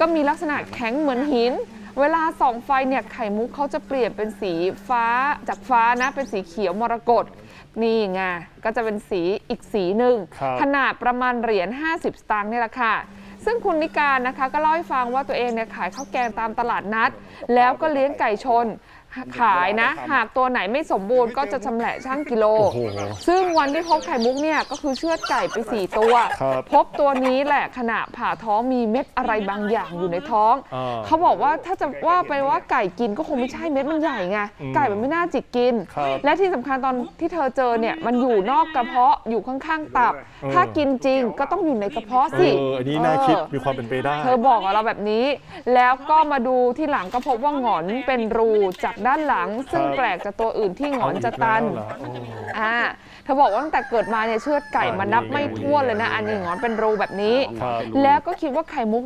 ก็มีลักษณะแข็งเหมือนหิน เวลาส่องไฟเนี่ยไข่มุกเขาจะเปลี่ยนเป็นสีฟ้าจากฟ้านะเป็นสีเขียวมรกตนี่ไงก็จะเป็นสีอีกสีหนึ่งครับขนาดประมาณเหรียญ50 สตางค์นี่แหละค่ะ ซึ่งคุณนิการนะคะ ก็เล่าให้ฟังว่าตัวเองเนี่ยขายข้าวแกงตามตลาดนัด แล้วก็เลี้ยงไก่ชน ขายนะ หากตัวไหนไม่สมบูรณ์ก็จะชำแหละช่างกิโล โอ้โหซึ่งวันที่พบไข่มุกเนี่ยก็คือเชือดไก่ไป4ตัว ครับพบตัวนี้แหละขณะผ่าท้องมีเม็ดอะไรบางอย่างอยู่ในท้อง อ่าเขาบอกว่าถ้าจะว่าไปว่าไก่กินก็คงไม่ใช่เม็ดมันใหญ่ไงอืมไก่มันไม่น่าจิกกิน ครับ และที่สำคัญตอนที่เธอเจอเนี่ยมันอยู่นอกกระเพาะอยู่ข้างๆตับเออถ้ากินจริงก็ต้องอยู่ในกระเพาะเอสิ ออันนี้น่าคิดเออมีความเป็นไปได้ เธอบอกกับเราแบบนี้ แล้วก็มาดูที่หลังก็พบว่าหงอนเป็นรู จากด้านหลัง ซึ่งครับแปลกจากตัวอื่นที่หงอนจะตัน เอาอีกแล้วเหรอโอ้ อ่าเธอบอกว่าตั้งแต่เกิดมาเนี่ยเชือดไก่มานับไม่ถ้วนเลยนะ อันนี้หงอนเป็นรูแบบนี้ ครับ แล้วก็คิดว่าไข่มุก